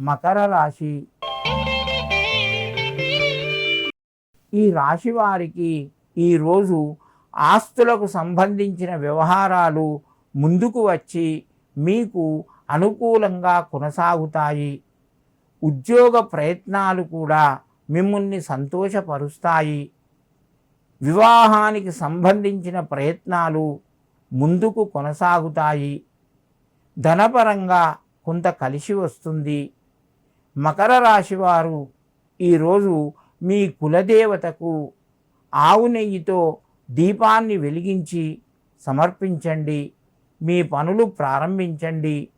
మకర రాశి. ఈ రాశి వారికి ఈరోజు ఆస్తులకు సంబంధించిన వ్యవహారాలు ముందుకు వచ్చి మీకు అనుకూలంగా కొనసాగుతాయి. ఉద్యోగ ప్రయత్నాలు కూడా మిమ్మల్ని సంతోషపరుస్తాయి. వివాహానికి సంబంధించిన ప్రయత్నాలు ముందుకు కొనసాగుతాయి. ధనపరంగా కొంత కలిసి వస్తుంది. మకర రాశి వారు ఈరోజు మీ కులదేవతకు ఆవు నెయ్యితో దీపాన్ని వెలిగించి సమర్పించండి. మీ పనులు ప్రారంభించండి.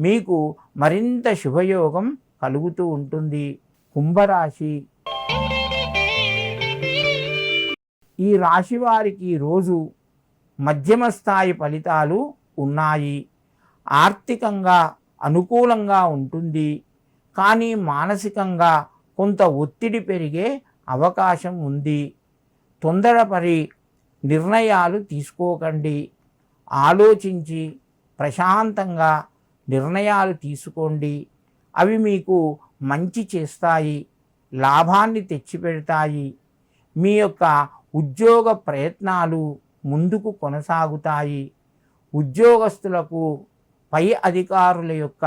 మీకు మరింత శుభయోగం కలుగుతూ ఉంటుంది. కుంభరాశి. ఈ రాశి వారికి రోజు మధ్యమ స్థాయి ఫలితాలు ఉన్నాయి. ఆర్థికంగా అనుకూలంగా ఉంటుంది. కానీ మానసికంగా కొంత ఒత్తిడి పెరిగే అవకాశం ఉంది. తొందరపడి నిర్ణయాలు తీసుకోకండి. ఆలోచించి ప్రశాంతంగా నిర్ణయాలు తీసుకోండి. అవి మీకు మంచి చేస్తాయి లాభాన్ని తెచ్చిపెడతాయి. మీ యొక్క ఉద్యోగ ప్రయత్నాలు ముందుకు కొనసాగుతాయి. ఉద్యోగస్తులకు పై అధికారుల యొక్క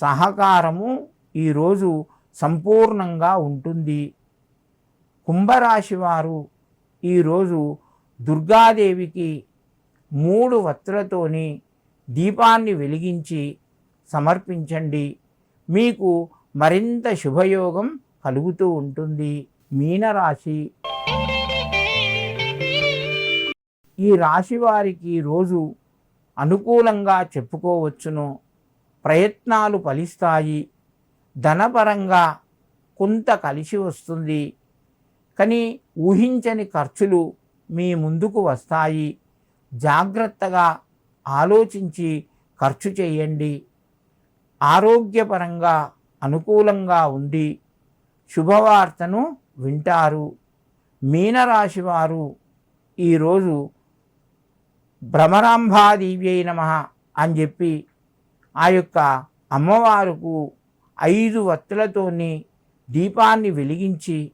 సహకారము ఈరోజు సంపూర్ణంగా ఉంటుంది. కుంభరాశి వారు ఈరోజు దుర్గాదేవికి మూడు వత్రతోని దీపాన్ని వెలిగించి సమర్పించండి. మీకు మరింత శుభయోగం కలుగుతూ ఉంటుంది. మీనరాశి. ఈ రాశి వారికి రోజు అనుకూలంగా చెప్పుకోవచ్చును. ప్రయత్నాలు ఫలిస్తాయి. ధనపరంగా కొంత కలిసి వస్తుంది. కానీ ఊహించని ఖర్చులు మీ ముందుకు వస్తాయి. జాగ్రత్తగా ఆలోచించి ఖర్చు చేయండి. ఆరోగ్యపరంగా అనుకూలంగా ఉండి శుభవార్తను వింటారు. మీనరాశి వారు ఈరోజు భ్రమరాంబాదేవ్యై నమ అని చెప్పి ఆ యొక్క అమ్మవారుకు ఐదు వత్తులతోని దీపాన్ని వెలిగించి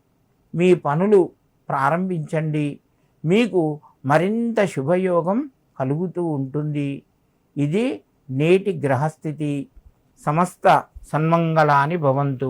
మీ పనులు ప్రారంభించండి. మీకు మరింత శుభయోగం కలుగుతూ ఉంటుంది. ఇది నేటి గ్రహస్థితి. సమస్త సన్మంగళాని భవంతు.